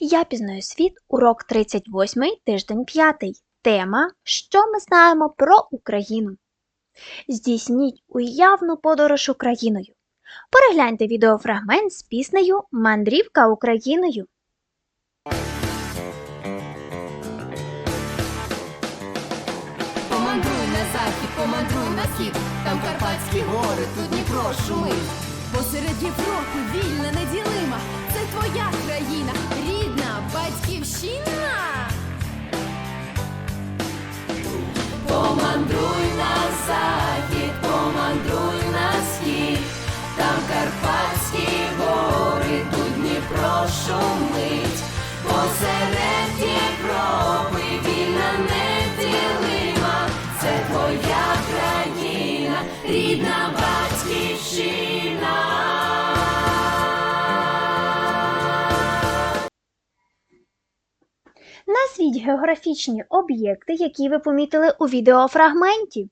Я пізнаю світ, урок 38, тиждень 5. Тема Що ми знаємо про Україну? Здійсніть уявну подорож Україною. Перегляньте відеофрагмент з піснею Мандрівка Україною. Помандруй на захід, помандруй на схід, там Карпатські гори, тут Дніпро шумить. Посеред Європи вільна, неділима, це твоя країна, шумить. Посеред Європи вільна неділима, це твоя країна, рідна батьківщина. Назвіть географічні об'єкти, які ви помітили у відеофрагменті.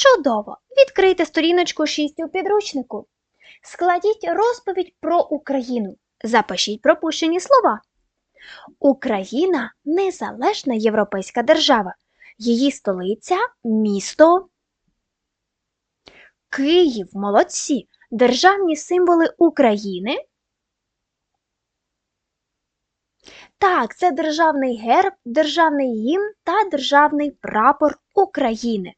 Чудово! Відкрийте сторіночку 6 у підручнику. Складіть розповідь про Україну. Запишіть пропущені слова. Україна незалежна європейська держава. Її столиця місто Київ. Молодці. Державні символи України. Так, це державний герб, державний гімн та державний прапор України.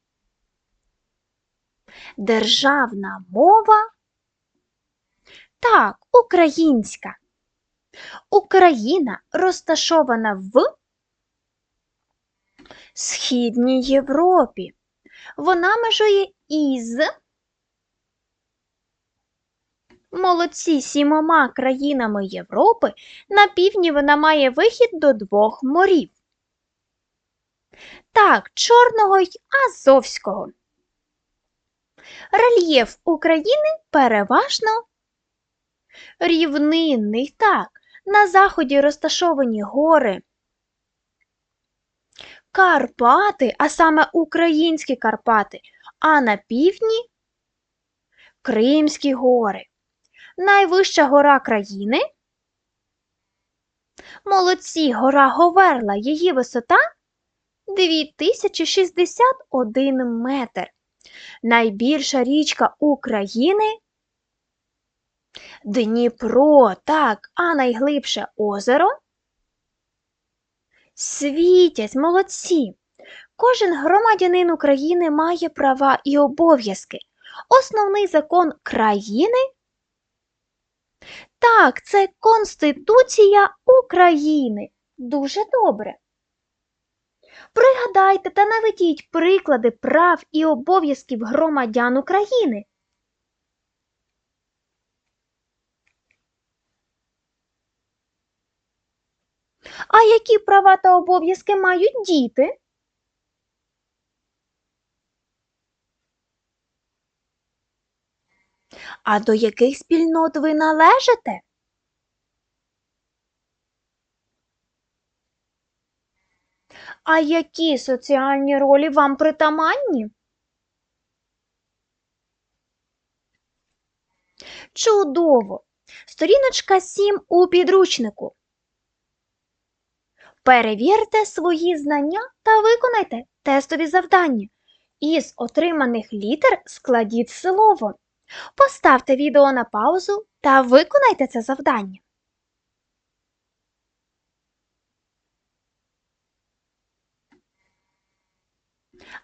Державна мова. Так, українська. Україна розташована в Східній Європі. Вона межує із молодці сімома країнами Європи. На півдні вона має вихід до двох морів. Так, Чорного й Азовського. Рельєф України переважно рівнинний. Так, на заході розташовані гори. Карпати, а саме українські Карпати, а на півдні Кримські гори. Найвища гора країни. Молодці, гора Говерла. Її висота 2061 метр. Найбільша річка України Дніпро, так, а найглибше озеро Світязь, молодці. Кожен громадянин України має права і обов'язки. Основний закон країни так, це Конституція України. Дуже добре. Пригадайте та наведіть приклади прав і обов'язків громадян України. А які права та обов'язки мають діти? А до яких спільнот ви належите? А які соціальні ролі вам притаманні? Чудово! Сторіночка 7 у підручнику. Перевірте свої знання та виконайте тестові завдання. Із отриманих літер складіть слово. Поставте відео на паузу та виконайте це завдання.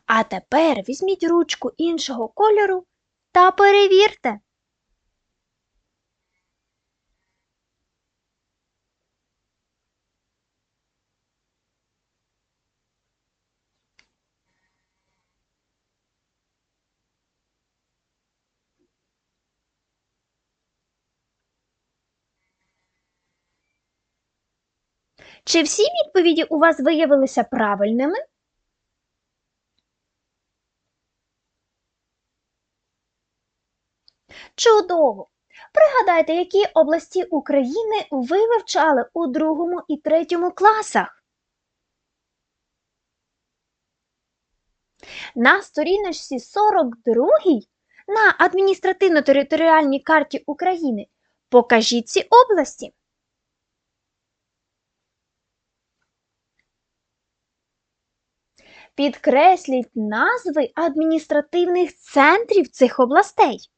А тепер візьміть ручку іншого кольору та перевірте. Чи всі відповіді у вас виявилися правильними? Чудово! Пригадайте, які області України ви вивчали у другому і третьому класах. На сторіночці 42 на адміністративно-територіальній карті України покажіть ці області. Підкресліть назви адміністративних центрів цих областей.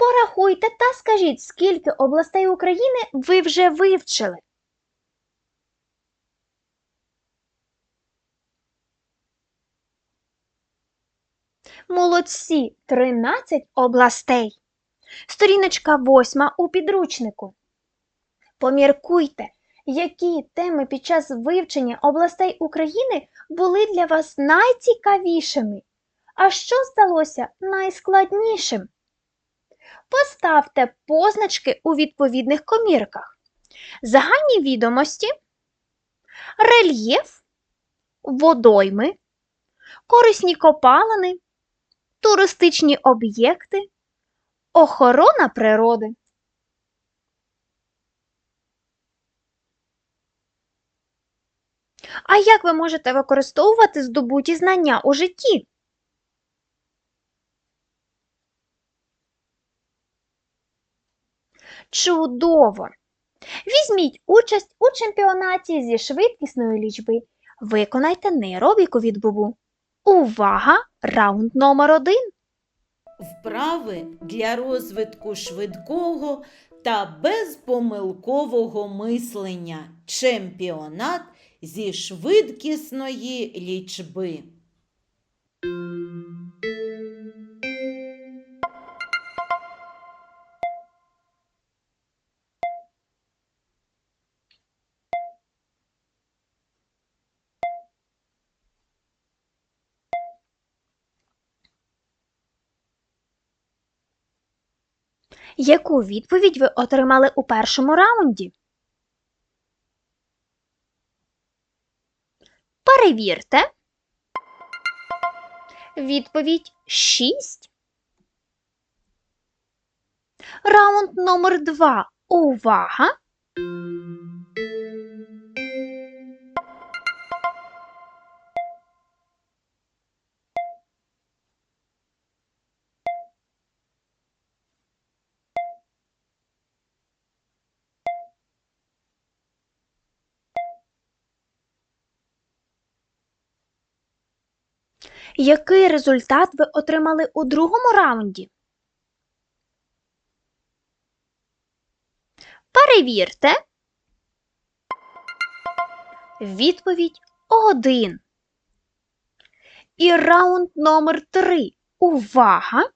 Порахуйте та скажіть, скільки областей України ви вже вивчили. Молодці 13 областей. Сторіночка 8 у підручнику. Поміркуйте, які теми під час вивчення областей України були для вас найцікавішими, а що здалося найскладнішим. Поставте позначки у відповідних комірках. Загальні відомості, рельєф, водойми, корисні копалини, туристичні об'єкти, охорона природи. А як ви можете використовувати здобуті знання у житті? Чудово! Візьміть участь у чемпіонаті зі швидкісної лічби. Виконайте нейробіку від бубу. Увага! Раунд номер один. Вправи для розвитку швидкого та безпомилкового мислення. Чемпіонат зі швидкісної лічби. Яку відповідь ви отримали у першому раунді? Перевірте. Відповідь 6. Раунд номер 2. Увага! Який результат ви отримали у другому раунді? Перевірте. Відповідь 1. І раунд номер 3. Увага!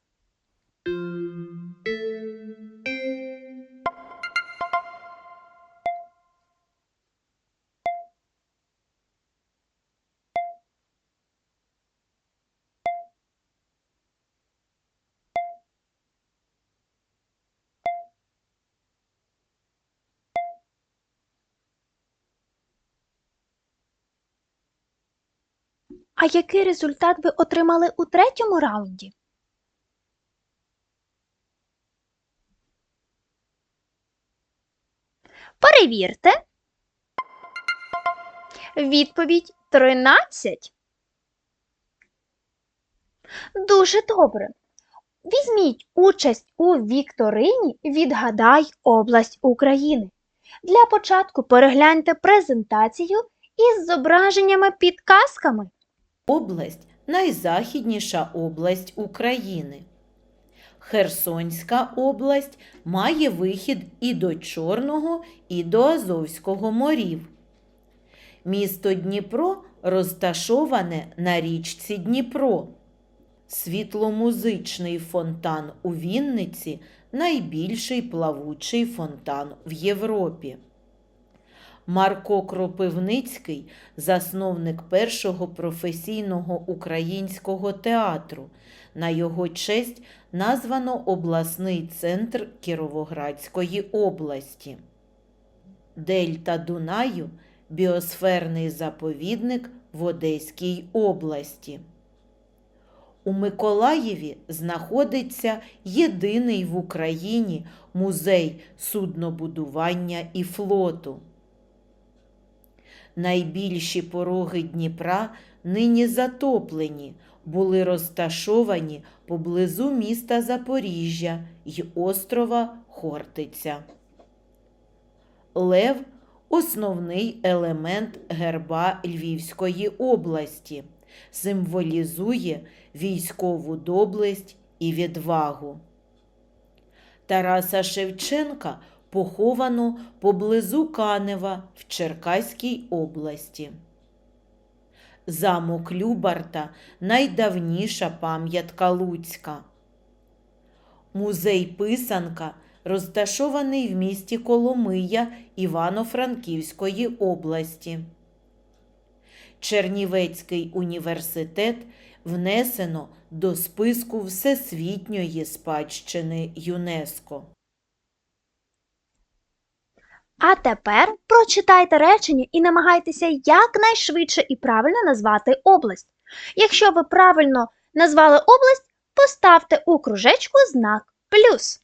А який результат ви отримали у третьому раунді? Перевірте. Відповідь 13. Дуже добре. Візьміть участь у вікторині Відгадай область України. Для початку перегляньте презентацію із зображеннями-підказками. Область найзахідніша область України. Херсонська область має вихід і до Чорного, і до Азовського морів. Місто Дніпро розташоване на річці Дніпро. Світломузичний фонтан у Вінниці найбільший плавучий фонтан в Європі. Марко Кропивницький засновник першого професійного українського театру. На його честь названо обласний центр Кіровоградської області. Дельта Дунаю біосферний заповідник в Одеській області. У Миколаєві знаходиться єдиний в Україні музей суднобудування і флоту. Найбільші пороги Дніпра нині затоплені, були розташовані поблизу міста Запоріжжя й острова Хортиця. Лев основний елемент герба Львівської області, символізує військову доблесть і відвагу. Тараса Шевченка поховано поблизу Канева в Черкаській області. Замок Любарта найдавніша пам'ятка Луцька. Музей Писанка розташований в місті Коломия Івано-Франківської області. Чернівецький університет внесено до списку Всесвітньої спадщини ЮНЕСКО. А тепер прочитайте речення і намагайтеся якнайшвидше і правильно назвати область. Якщо ви правильно назвали область, поставте у кружечку знак плюс.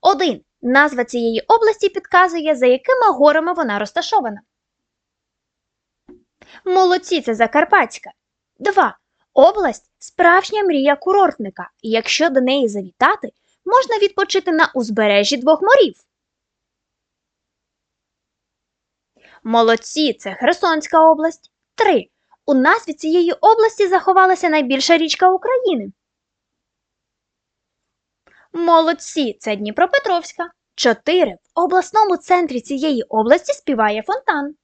1. Назва цієї області підказує, за якими горами вона розташована. Молодці це Закарпатська. 2. Область справжня мрія курортника, якщо до неї завітати, можна відпочити на узбережжі двох морів. Молодці, це Херсонська область. 3. У назві цієї області заховалася найбільша річка України. Молодці, це Дніпропетровська. 4. В обласному центрі цієї області співає фонтан.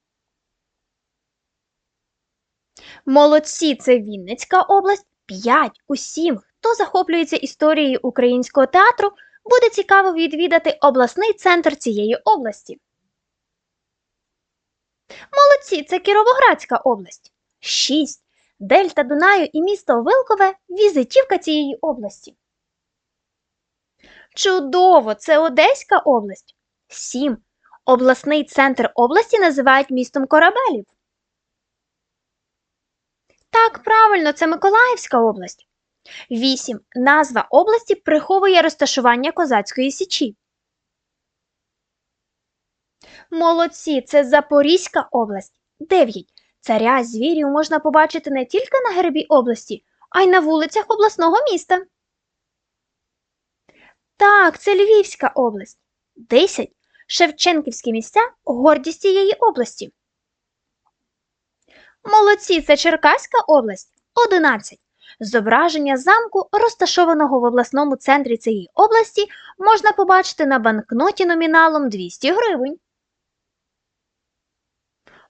Молодці, це Вінницька область. 5. Усім, хто захоплюється історією українського театру, буде цікаво відвідати обласний центр цієї області. Молодці, це Кіровоградська область. 6. Дельта Дунаю і місто Вилкове візитівка цієї області. Чудово! Це Одеська область. 7. Обласний центр області називають містом корабелів. Так, правильно, це Миколаївська область. 8. Назва області приховує розташування козацької січі. Молодці, це Запорізька область. 9. Царя звірів можна побачити не тільки на гербі області, а й на вулицях обласного міста. Так, це Львівська область. 10. Шевченківські місця гордість цієї області. Молодці, це Черкаська область. 11. Зображення замку, розташованого в обласному центрі цієї області, можна побачити на банкноті номіналом 200 гривень.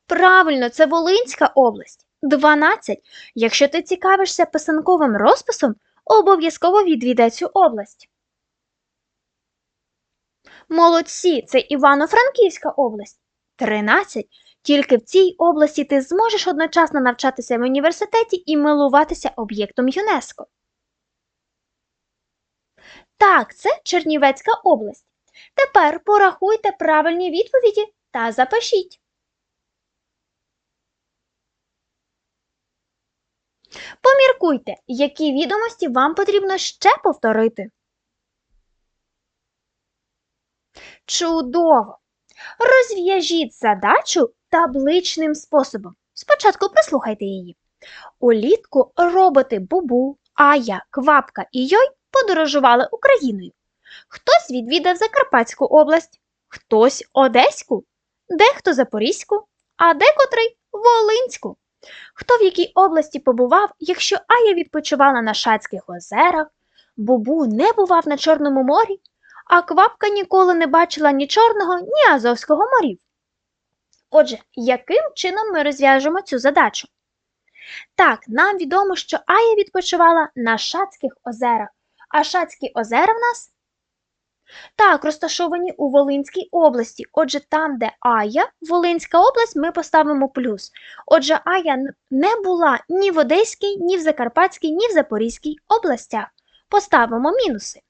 Правильно, це Волинська область. 12. Якщо ти цікавишся писанковим розписом, обов'язково відвідай цю область. Молодці, це Івано-Франківська область. 13. Тільки в цій області ти зможеш одночасно навчатися в університеті і милуватися об'єктом ЮНЕСКО. Так, це Чернівецька область. Тепер порахуйте правильні відповіді та запишіть. Поміркуйте, які відомості вам потрібно ще повторити. Чудово! Розв'яжіть задачу табличним способом. Спочатку прислухайте її. Улітку роботи Бубу, Ая, Квапка і Йой подорожували Україною. Хтось відвідав Закарпатську область, хтось Одеську, дехто Запорізьку, а декотрий Волинську. Хто в якій області побував, якщо Ая відпочивала на Шацьких озерах, Бубу не бував на Чорному морі, а Квапка ніколи не бачила ні Чорного, ні Азовського морів. Отже, яким чином ми розв'яжемо цю задачу? Так, нам відомо, що Ая відпочивала на Шацьких озерах, а Шацькі озера в нас так, розташовані у Волинській області. Отже, там, де Ая, Волинська область, ми поставимо плюс. Отже, Ая не була ні в Одеській, ні в Закарпатській, ні в Запорізькій областях. Поставимо мінуси.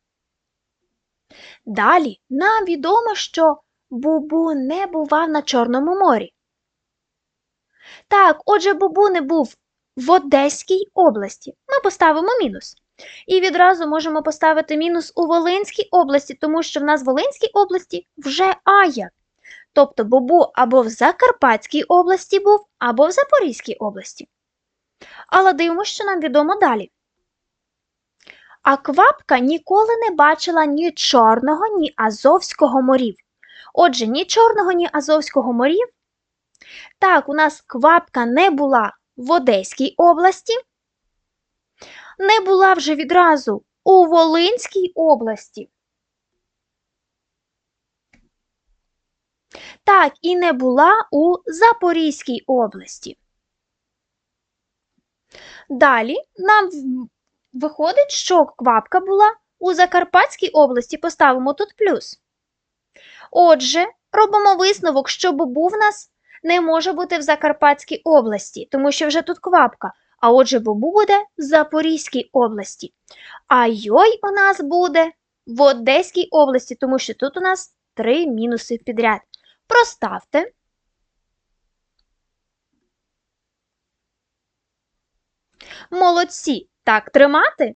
Далі нам відомо, що Бубу не бував на Чорному морі. Так, отже, Бубу не був в Одеській області. Ми поставимо мінус. І відразу можемо поставити мінус у Волинській області, тому що в нас в Волинській області вже А є. Тобто Бобу або в Закарпатській області був, або в Запорізькій області. Але дивимося, що нам відомо далі. А квапка ніколи не бачила ні Чорного, ні Азовського морів. Отже, ні Чорного, ні Азовського морів. Так, у нас квапка не була в Одеській області, не була вже відразу у Волинській області. Так, і не була у Запорізькій області. Далі нам виходить, що квапка була у Закарпатській області, поставимо тут плюс. Отже, робимо висновок, що бобу в нас не може бути в Закарпатській області, тому що вже тут квапка. А отже, бобу буде в Запорізькій області. А йой у нас буде в Одеській області, тому що тут у нас три мінуси підряд. Проставте. Молодці! Так тримати?